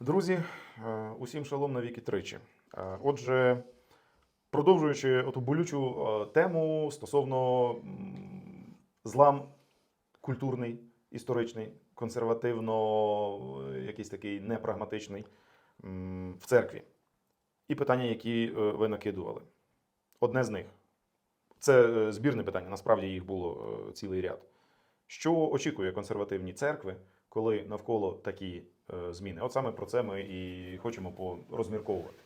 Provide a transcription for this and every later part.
Друзі, е, усім шалом на віки тричі. Е, Отже, продовжуючи оту болючу е, тему стосовно злам культурний, історичний, консервативно, якийсь такий непрагматичний в церкві. І питання, які ви накидували. Одне з них це збірне питання, насправді їх було цілий ряд. Що очікує консервативні церкви, коли навколо такі зміни? От саме про це ми і хочемо порозмірковувати.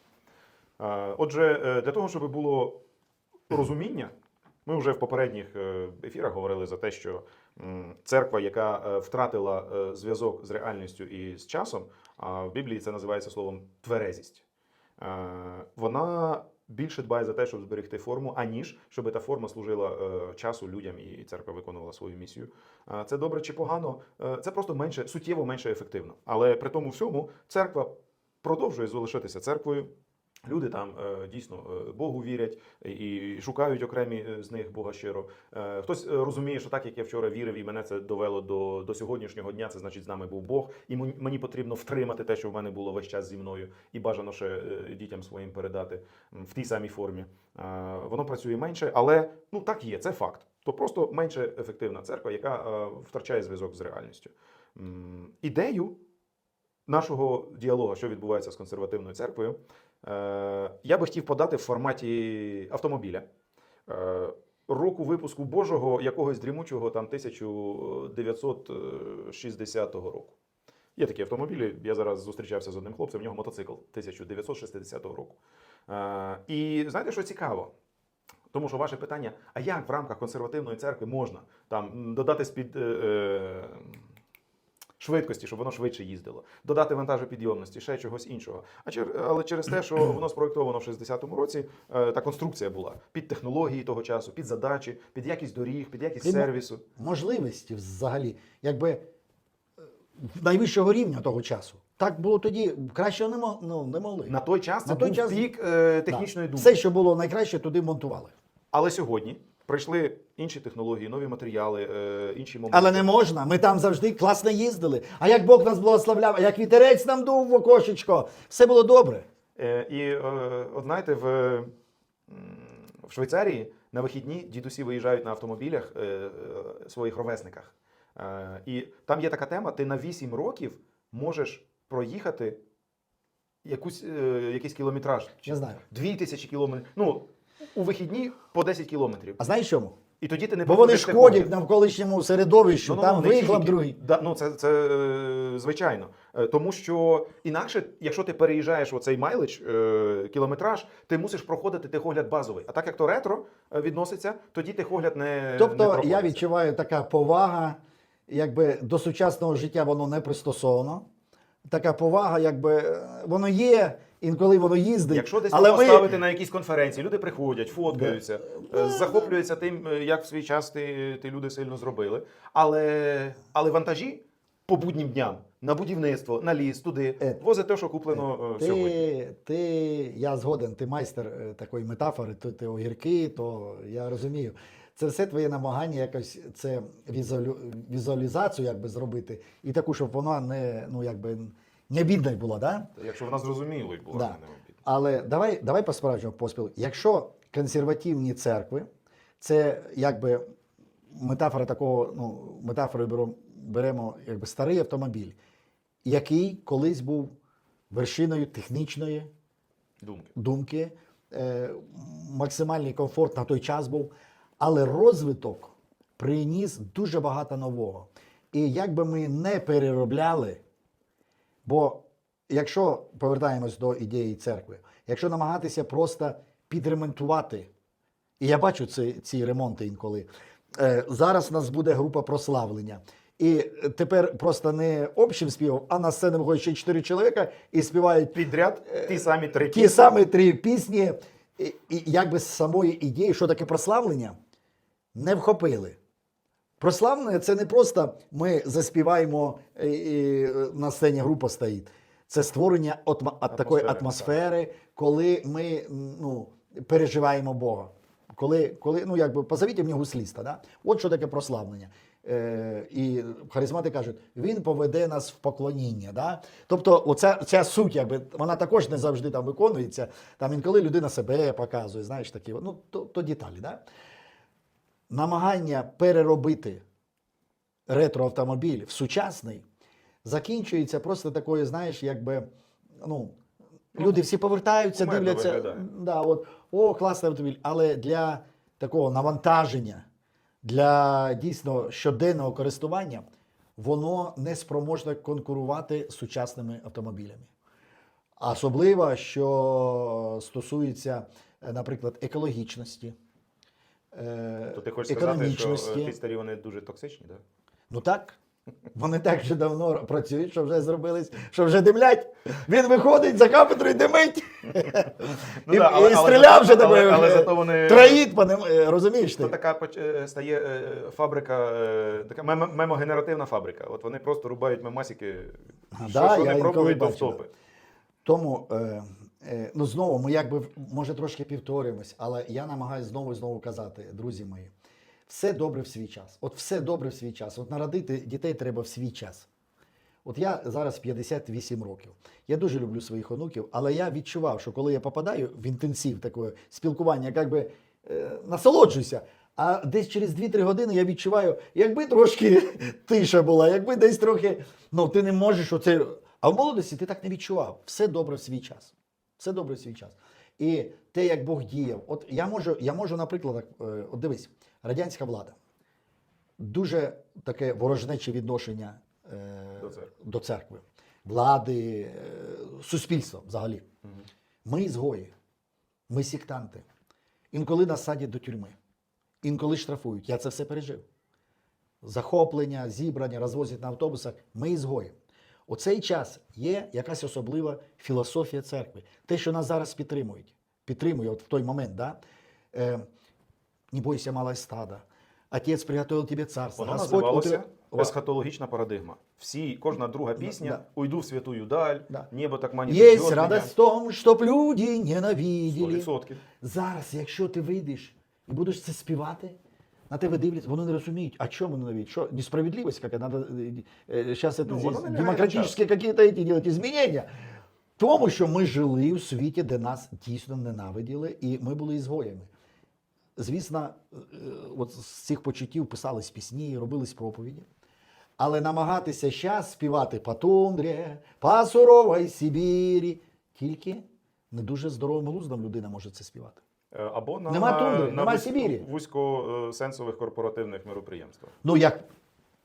Е, Отже, е, для того, щоб було розуміння, ми вже в попередніх е, ефірах говорили за те, що церква, яка е, втратила е, зв'язок з реальністю і з часом, а в Біблії це називається словом тверезість. Е, Вона більше дбає за те, щоб зберегти форму, аніж щоб та форма служила е, часу людям і церква виконувала свою місію. Це добре чи погано? Е, Це просто менше суттєво менше ефективно. Але при тому всьому церква продовжує залишитися церквою. Люди там е, дійсно е, Богу вірять і шукають окремі е, з них Бога щиро. Хтось розуміє, що так як я вчора вірив, і мене це довело до, до сьогоднішнього дня, це значить з нами був Бог, і мені- потрібно втримати те, що в мене було весь час зі мною, і бажано ще дітям своїм передати в тій самій формі. Воно працює менше, але ну так є, це факт. То просто менше ефективна церква, яка втрачає зв'язок з реальністю. Ідею нашого діалогу, що відбувається з консервативною церквою, я би хотів подати в форматі автомобіля. Е, Року випуску Божого якогось дрімучого там 1960 року. Є такі автомобілі. Я зараз зустрічався з одним хлопцем, в нього мотоцикл 1960 року. Е, І знаєте, що цікаво? Тому що ваше питання: а як в рамках консервативної церкви можна там додати спід. Е, е, Швидкості, щоб воно швидше їздило, додати вантажопідйомності, ще чогось іншого. А чер, але через те, що воно спроєктовано в 60-му році, е, та конструкція була під технології того часу, під задачі, під якість доріг, під якість мо- сервісу. можливості взагалі, якби е, найвищого рівня того часу. Так було тоді, краще не, мо- ну, не могли. На той час це На той був час- пік е, Да. технічної думки. Все, що було найкраще, туди монтували. Але сьогодні прийшли інші технології, нові матеріали, е, інші моменти. Але не можна. Ми там завжди класно їздили. А як Бог нас благословляв, а як вітерець нам дув в окошечко, все було добре. Е, І е, от знаєте, в, в Швейцарії на вихідні дідусі виїжджають на автомобілях своїх ровесниках. І там є така тема: ти на 8 років можеш проїхати якусь, якийсь кілометраж. Я знаю. 2000 кілометрів. Ну, у вихідні по 10 кілометрів. А знаєш чому? І тоді ти не Бо вони шкодять навколишньому середовищу, Ну-ну-ну, там не вихлоп другий. Да, ну це, це е, звичайно. Е, Тому що інакше, якщо ти переїжджаєш оцей майлич, е, кілометраж, ти мусиш проходити техогляд базовий. А так як то ретро відноситься, тоді техогляд не не Тобто я відчуваю така повага, якби до сучасного життя воно не пристосовано. Така повага, якби воно є, інколи воно їздить. Якщо десь але ми... на якісь конференції, люди приходять, фоткаються, е, захоплюються тим, е, як в свій час ти, ти люди сильно зробили. Але, але вантажі по буднім дням на будівництво, на ліс, туди Е, возить те, що куплено е, сьогодні. Ти, ти, я згоден, ти майстер такої метафори, то ти огірки, то я розумію. Це все твоє намагання якось це візуалю, візуалізацію якби зробити, і таку, щоб вона не, ну, якби, не бідна була, да? Якщо вона зрозумілою була, Да. не необхідна. Але давай, давай по справжньому поспілу. Якщо консервативні церкви, це якби метафора такого, ну, метафорою беремо, беремо якби старий автомобіль, який колись був вершиною технічної думки. думки, е, максимальний комфорт на той час був, але розвиток приніс дуже багато нового. І як би ми не переробляли, бо якщо повертаємось до ідеї церкви, якщо намагатися просто підремонтувати, і я бачу ці, ці ремонти інколи. Е, зараз у нас буде група прославлення. І тепер просто не общим співом, а на сцену виходять ще чотири чоловіка і співають Підряд ті самі три ті самі три пісні, і, і якби з самої ідеї, що таке прославлення, не вхопили. Прославлення це не просто ми заспіваємо і, і на сцені група стоїть. Це створення атма, от такої Атмосфери, атмосфери, коли ми ну, переживаємо Бога. Коли, коли ну, якби, позовіть мені гусліста. Да? От що таке прославлення. Е, і харизмати кажуть, він поведе нас в поклоніння. Да? Тобто, оця ця суть, якби, вона також не завжди там виконується. Там інколи людина себе показує, знаєш, такі, ну, то, то деталі. Да? Намагання переробити ретроавтомобіль в сучасний закінчується просто такою, знаєш, якби, ну, люди всі повертаються, кумедно дивляться. виглядає. Да, от, о, класний автомобіль. Але для такого навантаження, для дійсно щоденного користування, воно не спроможне конкурувати з сучасними автомобілями. А Особливо, що стосується, наприклад, екологічності. Е, То ти хочеш сказати, що економічності. е, ті старі вони дуже токсичні, так? Ну так. Вони так вже давно працюють, що вже зробились, що вже димлять. Він виходить за кафедрою, димить. Ну і, да, але- і стріляв вже але- такою. але зато вони- Троїть, е, розумієш То така е, стає фабрика, така мемогенеративна фабрика. От вони просто рубають мемасики, А, що, да, що я пробують, бачив, втопи. Тому, е, ну знову, ми якби може трошки повторюємось, але я намагаюся знову і знову казати, друзі мої, все добре в свій час. От все добре в свій час. От народити дітей треба в свій час. От я зараз 58 років. Я дуже люблю своїх онуків, але я відчував, що коли я попадаю в інтенсив такого спілкування, як би е, насолоджуюся. А десь через 2-3 години я відчуваю, якби трошки тиша була, якби десь трохи. Ну, ти не можеш оце. А в молодості ти так не відчував. Все добре в свій час. Все добре в свій час. І те, як Бог діяв. От я можу, я можу, наприклад, так, е, от дивись, радянська влада дуже таке ворожнече відношення е, До церкви. до церкви, влади, е, суспільства взагалі. Ми ізгої, ми сектанти. Інколи нас садять до тюрми, інколи штрафують. Я це все пережив. Захоплення, зібрання, розвозять на автобусах. Ми ізгої. У цей час є якась особлива філософія церкви. Те, що нас зараз підтримують, підтримує от в той момент, да? е, не бойся, малая стада. Отець приготовив тебе царство. Воно Господь називалося утри- есхатологічна парадигма. Всі, кожна друга пісня да. «Уйду в святую даль», Да. «Небо так манит Есть ждет радость в том, щоб люди ненавидели. 100%. Зараз, якщо ти вийдеш і будеш це співати, на тебе дивляться, вони не розуміють, а чому ненавидять? Що, несправедливость какая? Надо, Ну, воно не грає демократические какие-то эти делать изменения. Тому що ми жили в світі, де нас дійсно ненавиділи, і ми були ізгоями. Звісно, е, от з цих почуттів писались пісні, робились проповіді. Але намагатися зараз співати по тундрі, по суровій Сибірі, тільки не дуже здоровим глуздом людина може це співати. Е, Або на, Нема тундри, на нема вузь- Сибірі. вузькосенсових корпоративних мероприємствах. Ну як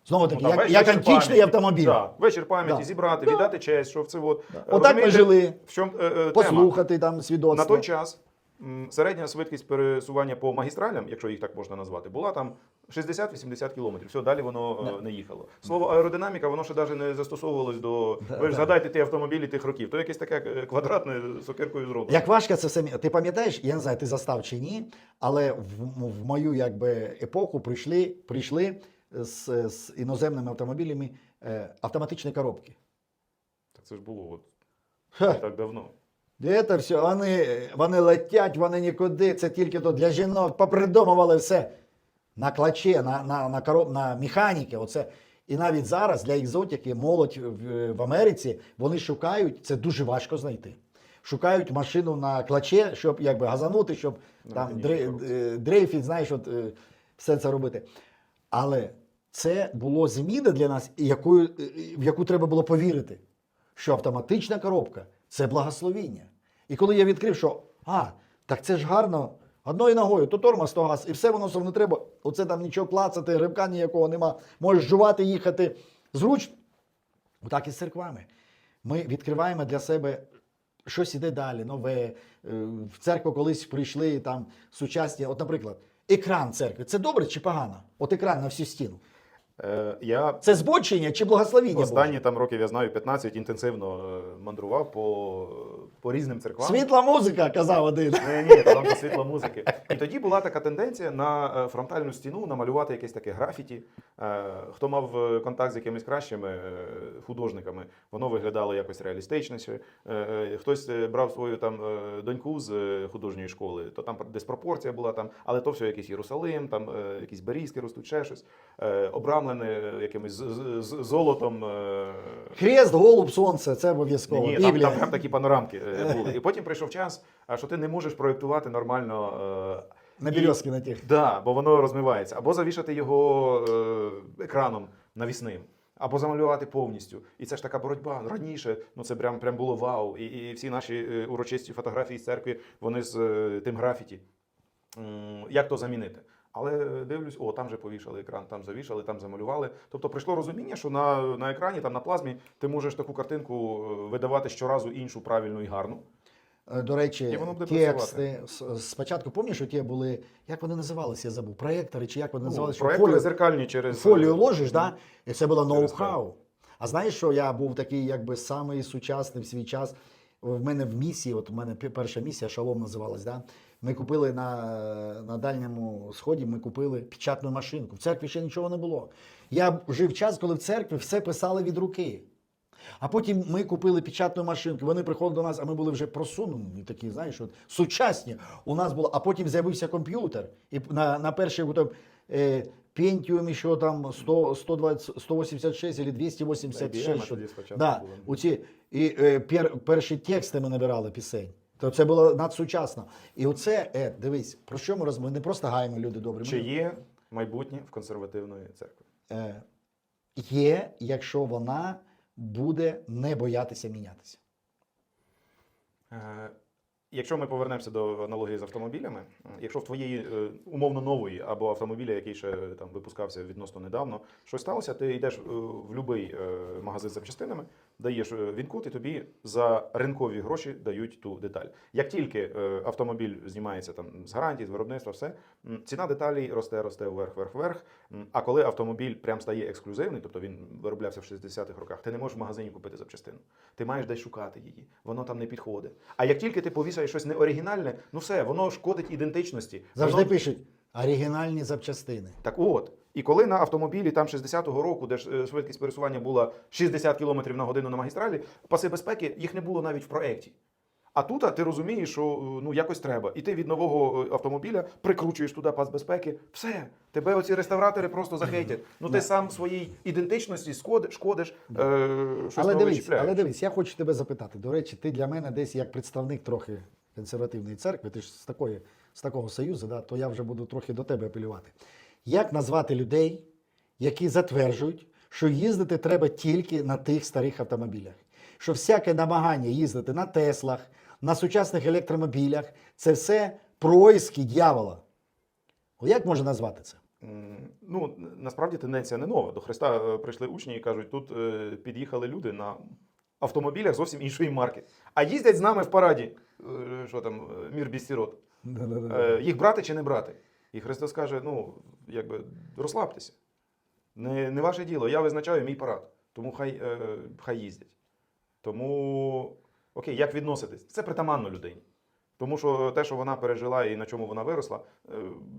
знову таки, Ну, як, як античний пам'яті. автомобіль. Да, вечір пам'яті, Да. зібрати, Да. віддати честь, що в це от. Отак ми жили. В чому е, е? Послухати там свідоцтво. На той час середня швидкість пересування по магістралям, якщо їх так можна назвати, була там 60-80 кілометрів. Все, далі воно е, не їхало. Слово аеродинаміка, воно ще навіть не застосовувалось до. Да, ви ж да. згадайте ті автомобілі тих років. То якесь таке е, квадратне сокиркою зроблено. Як важко це все. Ти пам'ятаєш, я не знаю, ти застав чи ні, але в, в мою якби, епоху прийшли, прийшли з, з іноземними автомобілями е, автоматичні коробки. Так це ж було от, не так давно. Це все, вони, вони летять, вони нікуди. Це тільки то для жінок попридумували все. На клаче, на, на, на, короб, на механіки. Оце. І навіть зараз для екзотики молодь в, в Америці вони шукають, це дуже важко знайти. Шукають машину на клаче, щоб якби газанути, щоб На там е, дрейфіть, знаєш, от, е, все це робити. Але це було зміна для нас, якою, е, в яку треба було повірити, що автоматична коробка це благословіння. І коли я відкрив, що а, так це ж гарно, одною ногою, то тормоз, то газ, і все воно не треба. Оце там нічого клацати, рибка ніякого нема. Можеш жувати, їхати зручно. Отак і з церквами. Ми відкриваємо для себе щось іде далі, нове. Е, В церкву колись прийшли там сучасні. От, наприклад, екран церкви. Це добре чи погано? От екран на всю стіну. Е, я Це збочення чи благословіння? останні Боже? там років, я знаю, 15 інтенсивно е, мандрував по, по різним церквам. Світла музика, казав один. Ні, ні, там до світла музики. І тоді була така тенденція на е, фронтальну стіну намалювати якесь таке графіті. Е, Хто мав е, контакт з якимись кращими е, художниками, воно виглядало якось реалістичніше. Е, е, Хтось е, брав свою там е, доньку з е, художньої школи, то там диспропорція була там, але то все якийсь Єрусалим, там е, якісь берізки ростуть, ще щось. Е, Обрав обрамлене якимось золотом. е, Хрест, голуб, сонце, це обов'язково. Ні, там, там прям такі панорамки е, були. І потім прийшов час, що ти не можеш проєктувати нормально. е, На березки на тих. Да, бо воно розмивається. Або завішати його е, екраном навісним, або замалювати повністю. І це ж така боротьба. Раніше ну це прям, прям було вау. І, і всі наші е, урочисті фотографії з церкви, вони з е, тим графіті. Як то замінити? Але дивлюсь, о, там же повішали екран, там завішали, там замалювали. Тобто прийшло розуміння, що на, на екрані, там на плазмі, ти можеш таку картинку е, видавати щоразу іншу правильну і гарну. Е, До речі, тексти спочатку, пам'ятаєш, що ті були, як вони називалися, я забув, проєктори, чи як вони називалися? що Проектори зеркальні через фолію е, ложиш, да? і це було ноу-хау. А знаєш, що я був такий, якби самий сучасний в свій час. В мене в місії, от у мене перша місія шалом називалась. Да? Ми купили на, на дальньому сході, ми купили печатну машинку. В церкві ще нічого не було. Я жив час, коли в церкві все писали від руки. А потім ми купили печатну машинку. Вони приходили до нас, а ми були вже просунені, такі, знаєш, от, сучасні. У нас було, а потім з'явився комп'ютер. І на, на перший там, е, Pentium, що там 100, 120, 186 або 286. IBM що- тоді спочатку да, оці, і е, пер, перші тексти ми набирали пісень. То це було надсучасно. І оце, е, дивись, про що ми розмовляємо? Не просто гаємо люди добрі. Чи є майбутнє в консервативної церкви? е, є, якщо вона буде не боятися мінятися. Е, Якщо ми повернемося до аналогії з автомобілями, якщо в твоєї е, умовно нової або автомобіля, який ще е, там випускався відносно недавно, щось сталося, ти йдеш е, в будь-який магазин з запчастинами, даєш е, він-код, і тобі за ринкові гроші дають ту деталь. Як тільки е, автомобіль знімається там з гарантії, з виробництва, все ціна деталей росте, росте вверх, вверх, вверх. А коли автомобіль прям стає ексклюзивний, тобто він вироблявся в 60-х роках, ти не можеш в магазині купити запчастину. Ти маєш десь шукати її, воно там не підходить. А як тільки ти повісаєш щось неоригінальне, ну все, воно шкодить ідентичності. Завжди Воно- пишуть оригінальні запчастини. Так от. І коли на автомобілі там 60-го року, де е, швидкість пересування була 60 км на годину на магістралі, паси безпеки їх не було навіть в проєкті. А тут ти розумієш, що е, ну якось треба. І ти від нового е, автомобіля прикручуєш туди пас безпеки. Все, тебе оці реставратори просто захейтять. Ну ти сам своїй ідентичності шкодиш, шкодиш е, щось Але нове дивись, чіпляєш. але дивись, я хочу тебе запитати. До речі, ти для мене десь як представник трохи консервативної церкви, ти ж з такої, з такого союзу, да, то я вже буду трохи до тебе апелювати. Як назвати людей, які затверджують, що їздити треба тільки на тих старих автомобілях? Що всяке намагання їздити на Теслах, на сучасних електромобілях це все происки дьявола. О, Як можна назвати це? Ну, насправді тенденція не нова. До Христа е, прийшли учні і кажуть, тут е, під'їхали люди на автомобілях зовсім іншої марки. А їздять з нами в параді. Е, Що там, мір без сірот. Їх брати чи не брати? І Христос каже: ну, якби розслабтеся. Не, не ваше діло, я визначаю мій парад. Тому хай, е, хай їздять. Тому, окей, як відноситись? Це притаманно людині. Тому що те, що вона пережила і на чому вона виросла, е,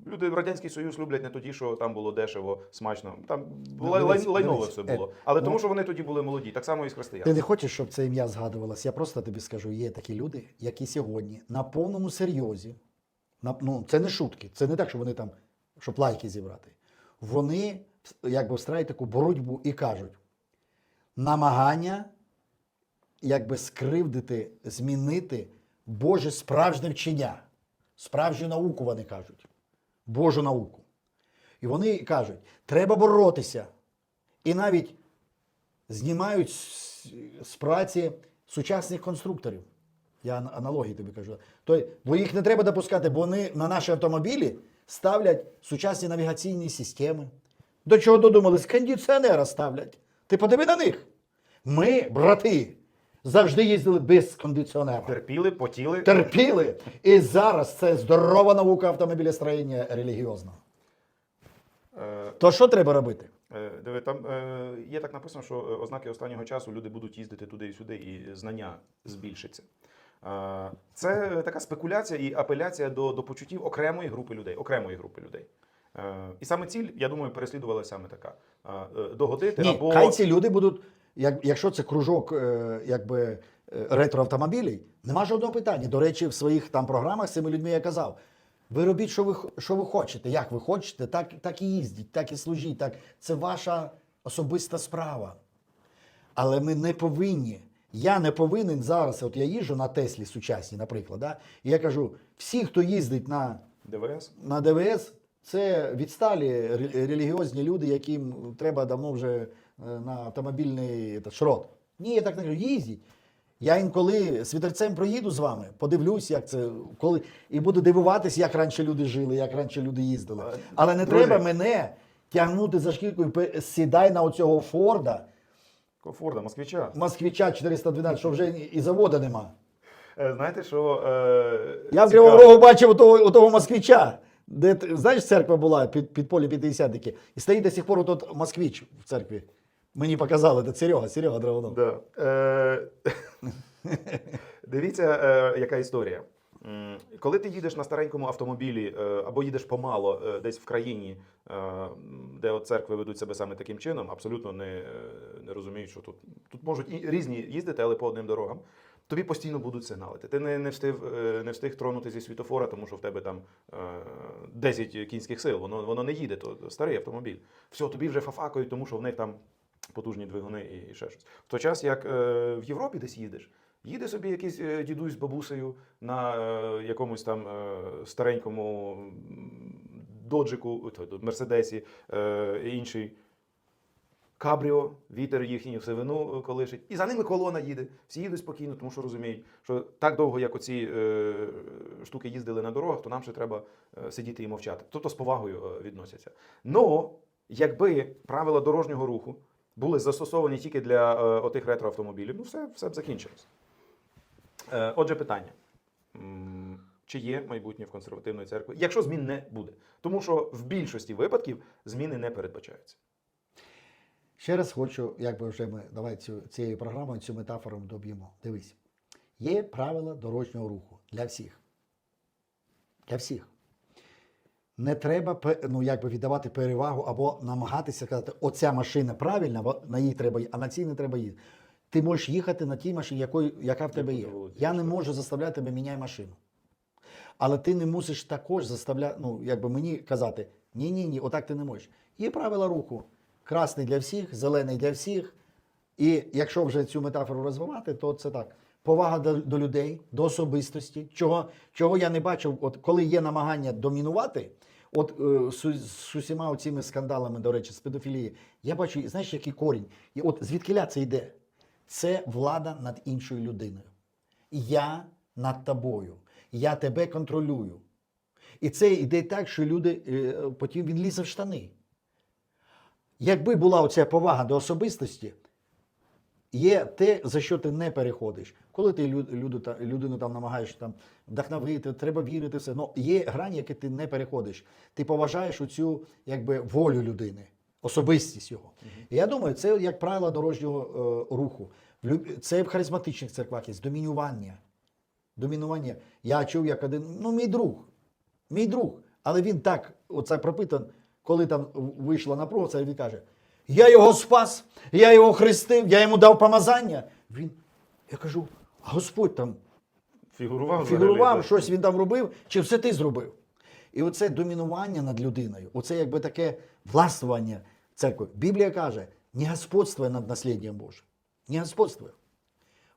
люди в Радянський Союз люблять не тоді, що там було дешево, смачно. Там Ну, лай- дивись, лай- лайнове дивись, все було. Але ну- тому, що вони тоді були молоді, так само і з Ти не хочеш, щоб це ім'я згадувалось? Я просто тобі скажу, є такі люди, які сьогодні на повному серйозі, на, ну, це не шутки, це не так, що вони там, щоб лайки зібрати. Вони якби встраюють таку боротьбу і кажуть, намагання якби скривдити, змінити Боже справжнє вчення, справжню науку, вони кажуть, Божу науку. І вони кажуть, треба боротися. І навіть знімають з, праці сучасних конструкторів. Я ан- аналогії тобі кажу. Тобто, бо їх не треба допускати, бо вони на наші автомобілі ставлять сучасні навігаційні системи. До чого додумались? Кондиціонера ставлять. Ти подиви на них. Ми, брати, завжди їздили без кондиціонера. Терпіли, потіли. Терпіли. І зараз це здорова наука автомобілестроєння релігіозна. Е, То що треба робити? Е, Диви, там е, є так написано, що ознаки останнього часу люди будуть їздити туди і сюди, і знання збільшиться. Це така спекуляція і апеляція до, до почуттів окремої групи людей. Окремої групи людей. Е, І саме ціль, я думаю, переслідувала саме така: Е, догодити Ні, або хай ці люди будуть, як, якщо це кружок е, якби, ретроавтомобілів, нема жодного питання. До речі, в своїх там програмах з цими людьми я казав. Ви робіть, що ви, що ви хочете. Як ви хочете, так, так і їздіть, так і служіть. Так. Це ваша особиста справа. Але ми не повинні. Я не повинен зараз. От я їжджу на Теслі сучасній, наприклад. Да? І я кажу: всі, хто їздить на ДВС? на ДВС це відсталі релігіозні люди, яким треба давно вже е, на автомобільний та, шрот. Ні, я так не кажу, їздіть. Я інколи світерцем проїду з вами, подивлюсь, як це, коли, і буду дивуватись, як раніше люди жили, як раніше люди їздили. Але не друзі. треба мене тягнути за шкірку і сідай на оцього Форда, Форда, москвича. Москвича 412, що вже і завода нема. Е, Знаєте, що. Е, Я в? Кривому Рогу бачив того, того москвича, де знаєш, церква була під, під полі п'ятдесятники. І стоїть до сих пор тут москвич в церкві. Мені показали, це Серега, Серега Драгунов. Да. Е, Дивіться, е, яка історія. Коли ти їдеш на старенькому автомобілі е, або їдеш помало е, десь в країні, е, де от церкви ведуть себе саме таким чином, абсолютно не, не розуміють, що тут, тут можуть і різні їздити, але по одним дорогам. Тобі постійно будуть сигналити. Ти не, не, встиг, не встиг тронути зі світофора, тому що в тебе там е, 10 кінських сил. Воно, воно не їде, то старий автомобіль. Все, тобі вже фафакають, тому що в них там потужні двигуни і ще щось. В той час, як в Європі десь їдеш, їде собі якийсь е, дідусь з бабусею на е, якомусь там е, старенькому доджику, мерседесі, інший. Кабріо, вітер їхню сивину колишить, і за ними колона їде. Всі їдуть спокійно, тому що розуміють, що так довго, як оці штуки їздили на дорогах, то нам ще треба сидіти і мовчати. Тобто з повагою відносяться. Но якби правила дорожнього руху були застосовані тільки для е, отих ретроавтомобілів, ну все, все б закінчилось. Е, отже, питання. Чи є майбутнє в консервативної церкви, якщо змін не буде? Тому що в більшості випадків зміни не передбачаються. Ще раз хочу, якби вже ми давай цю, цією програмою цю метафору доб'ємо. Дивись, є правила дорожнього руху для всіх. Для всіх. Не треба ну, якби віддавати перевагу або намагатися казати, оця машина правильна, на їй треба а на цій не треба їздити. Ти можеш їхати на тій машині, якої, яка в тебе є. Я не можу заставляти тебе міняй машину. Але ти не мусиш також заставляти, ну, якби мені казати, ні, ні, ні, отак ти не можеш. Є правила руху. Красний для всіх, зелений для всіх. І якщо вже цю метафору розвивати, то це так. Повага до, до людей, до особистості, чого, чого я не бачив, от коли є намагання домінувати, от е, з, з усіма цими скандалами, до речі, з педофілії, я бачу, знаєш, який корінь? І от звідкиля це йде? Це влада над іншою людиною. Я над тобою. Я тебе контролюю. І це йде так, що люди е, потім він лізе в штани. Якби була оця повага до особистості, є те, за що ти не переходиш. Коли ти лю- люду, людину там намагаєшся там, вдохновити, треба вірити все. Ну, є грані, які ти не переходиш. Ти поважаєш оцю якби, волю людини, особистість його. І я думаю, це як правило дорожнього е, руху. Це в харизматичних церквах є домінювання. Домінування. Я чув, як один, ну, мій друг, мій друг. Але він так, оце пропитан, коли там вийшла напруга, це він каже: Я його спас, я його хрестив, я йому дав помазання. Він, я кажу, а Господь там Фігурував, фігурував, щось він там робив, чи все ти зробив? І оце домінування над людиною, оце якби таке властвування церкви. Біблія каже, не господствує над насліддям Божим. Не господствує.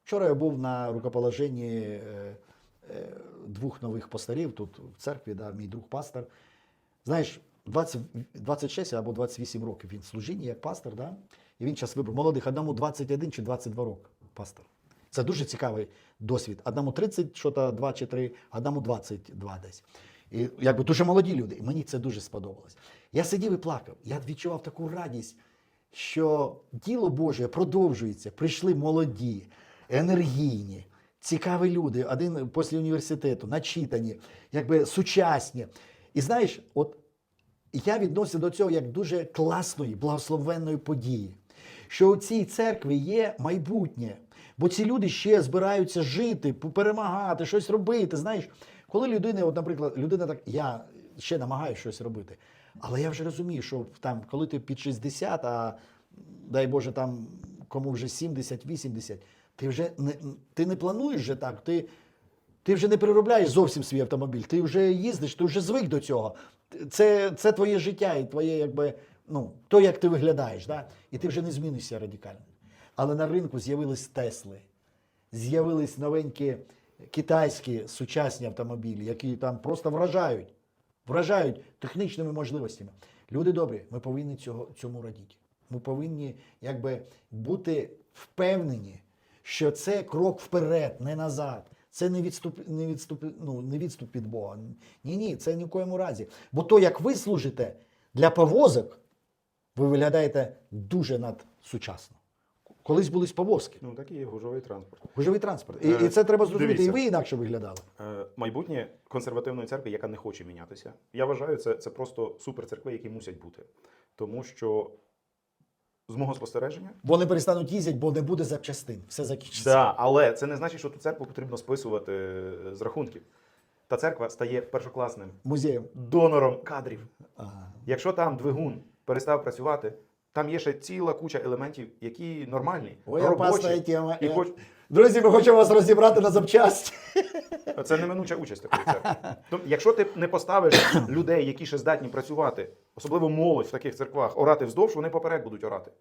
Вчора я був на рукоположенні е, е, двох нових пасторів тут в церкві, да, мій друг пастор. Знаєш, 20, 26 або 28 років він в як пастор, да? і він зараз вибрав молодих, одному 21 чи 22 роки пастор. Це дуже цікавий досвід. Одному 30, що то 2 чи 3, одному 22 десь. І якби дуже молоді люди. І мені це дуже сподобалось. Я сидів і плакав. Я відчував таку радість, що діло Боже продовжується. Прийшли молоді, енергійні, цікаві люди, один після університету, начитані, якби сучасні. І знаєш, от я відносився до цього як дуже класної, благословенної події. Що у цій церкві є майбутнє, бо ці люди ще збираються жити, перемагати, щось робити. Знаєш, коли людина, от, наприклад, людина так, я ще намагаюся щось робити, але я вже розумію, що там, коли ти під 60, а дай Боже, там кому вже 70-80, ти вже не, ти не плануєш вже так. Ти, Ти вже не переробляєш зовсім свій автомобіль, ти вже їздиш, ти вже звик до цього. Це, це твоє життя і твоє, якби, ну, то, як ти виглядаєш, да? і ти вже не змінишся радикально. Але на ринку з'явились Тесли, з'явились новенькі китайські сучасні автомобілі, які там просто вражають, вражають технічними можливостями. Люди добрі, ми повинні цього, цьому радіти. Ми повинні якби, бути впевнені, що це крок вперед, не назад. Це не відступ, не відступ, ну, не відступ від Бога. Ні, ні, це ні в коєму разі. Бо то, як ви служите для повозок, ви виглядаєте дуже надсучасно. Колись були повозки, Ну, так і є гужовий транспорт. гужовий транспорт. І, Е, і це треба зрозуміти. дивіться. І ви інакше виглядали. Е, Майбутнє консервативної церкви, яка не хоче мінятися. Я вважаю, це, це просто суперцеркви, які мусять бути. Тому що, з мого спостереження, Вони перестануть їздять, бо не буде запчастин. Все закінчиться. да, але це не значить, що ту церкву потрібно списувати е, з рахунків. Та церква стає першокласним Музеєм. донором кадрів. Ага. Якщо там двигун перестав працювати, там є ще ціла куча елементів, які нормальні, Ой, опасна тема. І хоч... Друзі, ми хочемо вас розібрати на запчасті. Це неминуча участь такої церкви. Тобто, якщо ти не поставиш людей, які ще здатні працювати, особливо молодь в таких церквах, орати вздовж, вони поперек будуть орати.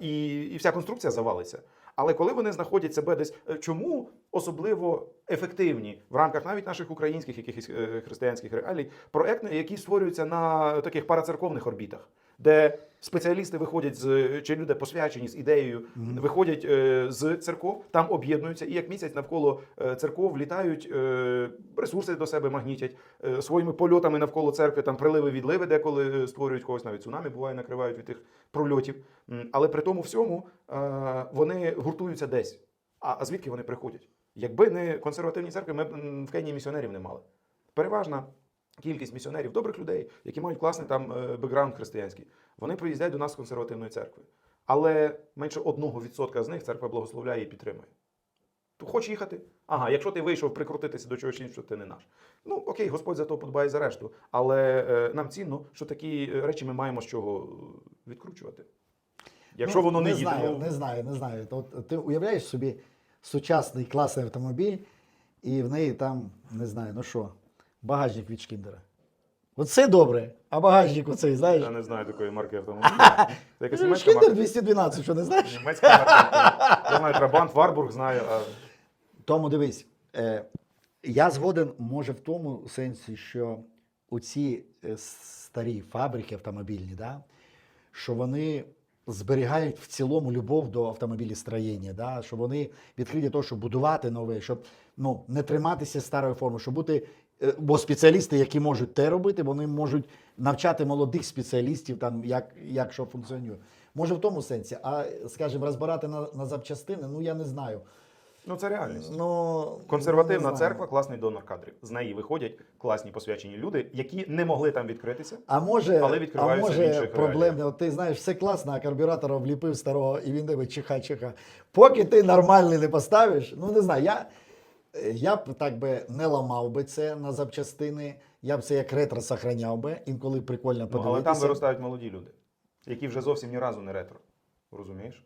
І, і вся конструкція завалиться. Але коли вони знаходять себе десь, е, чому особливо ефективні в рамках навіть наших українських якихось е, християнських реалій, проекти, які створюються на таких парацерковних орбітах, де спеціалісти виходять з чи люди посвячені з ідеєю, виходять е, з церков, там об'єднуються, і як місяць навколо е, церков літають, е, ресурси до себе магнітять е, своїми польотами навколо церкви, там приливи відливи, деколи е, створюють когось, навіть цунамі буває, накривають від тих прольотів. Але при тому всьому е, вони гуртуються десь. А, а звідки вони приходять? Якби не консервативні церкви, ми б в Кенії місіонерів не мали. Переважна кількість місіонерів, добрих людей, які мають класний там е, бекграунд християнський, вони приїздять до нас з консервативної церкви. Але менше одного відсотка з них церква благословляє і підтримує. То хочеш їхати? Ага, якщо ти вийшов прикрутитися до чогось іншого, ти не наш. Ну окей, Господь за то подбає за решту. Але е, нам цінно, що такі е, речі ми маємо з чого е, відкручувати. Якщо Ну, воно не, не їде. знаю, ну, не знаю, не знаю. От ти уявляєш собі сучасний класний автомобіль, і в неї там, не знаю, ну що, багажник від Шкіндера. Оце добре, а багажник оцей, знаєш? Я не знаю такої марки автомобіля. Це якась німецька Шкіндер 212, що не знаєш? Німецька марка. Я знаю Трабант, Варбург знаю. А... Тому дивись, е, я згоден, може, в тому сенсі, що оці е, старі фабрики автомобільні, да, що вони зберігають в цілому любов до автомобілістроєння, да, що вони відкриті до того, щоб будувати нове, щоб ну, не триматися старої форми, щоб бути. Е, Бо спеціалісти, які можуть те робити, вони можуть навчати молодих спеціалістів, там, як, як що функціонує. Може в тому сенсі, а скажімо, розбирати на, на запчастини, ну я не знаю. Ну це реальність. Ну, Консервативна церква класний донор кадрів. З неї виходять класні посвячені люди, які не могли там відкритися. А може, Але а відкриваються в інших проблемне, от ти знаєш, все класно, а карбюратора вліпив старого, і він тебе чиха-чиха. Поки ти нормальний не поставиш, ну не знаю, я, я б так би не ламав би це на запчастини, я б це як ретро сохраняв би, інколи прикольно Ну, але там виростають молоді люди, які вже зовсім ні разу не ретро. Розумієш?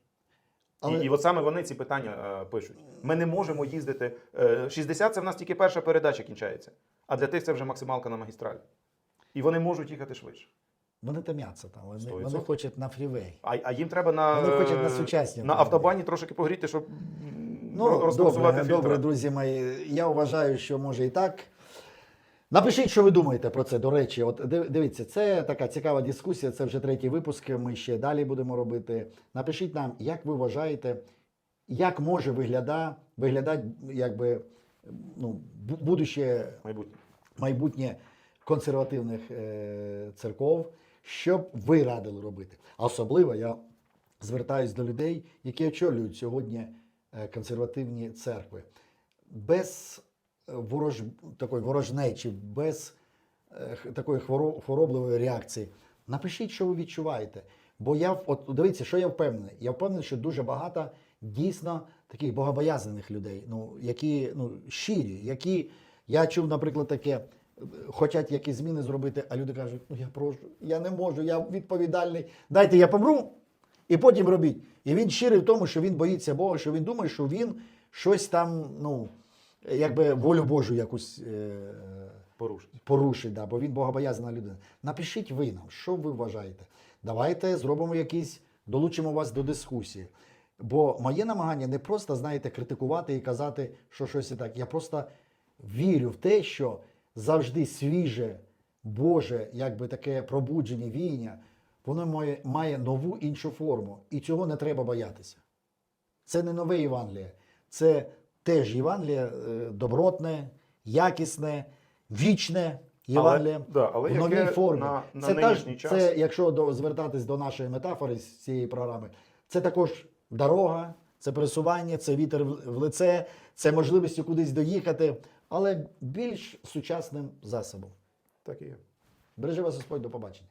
Але- І, і от саме вони ці питання е, пишуть. Ми не можемо їздити. Е, 60 це в нас тільки перша передача кінчається, а для тих це вже максималка на магістралі. І вони можуть їхати швидше. Вони томяться там, вони, вони хочуть на фрівей. А, а їм треба на, Вони хочуть на е, сучасні на автобані трошки погріти, щоб Ну, розпрацювати добре, добре, друзі мої. Я вважаю, що може і так. Напишіть, що ви думаєте про це. До речі, от дивіться, це така цікава дискусія. Це вже третій випуск. Ми ще далі будемо робити. Напишіть нам, як ви вважаєте, як може вигляда, виглядати якби ну, будуще Майбутнє. майбутнє консервативних е, церков, що б ви радили робити? А особливо я звертаюся до людей, які очолюють сьогодні консервативні церкви. Без е, ворож... такої ворожнечі, без е, такої хворо- хворобливої реакції. Напишіть, що ви відчуваєте. Бо я от дивіться, що я впевнений. Я впевнений, що дуже багато дійсно таких богобоязаних людей, ну які ну щирі, які я чув, наприклад, таке. е, Хочуть якісь зміни зробити, а люди кажуть, ну я прошу, я не можу, я відповідальний. Дайте я помру, і потім робіть. І він щирий в тому, що він боїться Бога, що він думає, що він щось там, ну, якби волю Божу якусь е, Порушить. порушить, да, бо він богобоязна людина. Напишіть ви нам, що ви вважаєте. Давайте зробимо якісь, долучимо вас до дискусії. Бо моє намагання не просто, знаєте, критикувати і казати, що щось і так. Я просто вірю в те, що завжди свіже, Боже, якби таке пробудження, віяння, воно має, має нову іншу форму. І цього не треба боятися. Це не нове Євангеліє, це теж Євангеліє е, добротне, якісне, вічне Євангеліє Але, да, але в новій формі. на, на це, та, час. це, якщо до, звертатись до нашої метафори з цієї програми, це також дорога, це пересування, це вітер в, лице, це можливістю кудись доїхати, але більш сучасним засобом. Так і є. Бережи вас Господь, до побачення.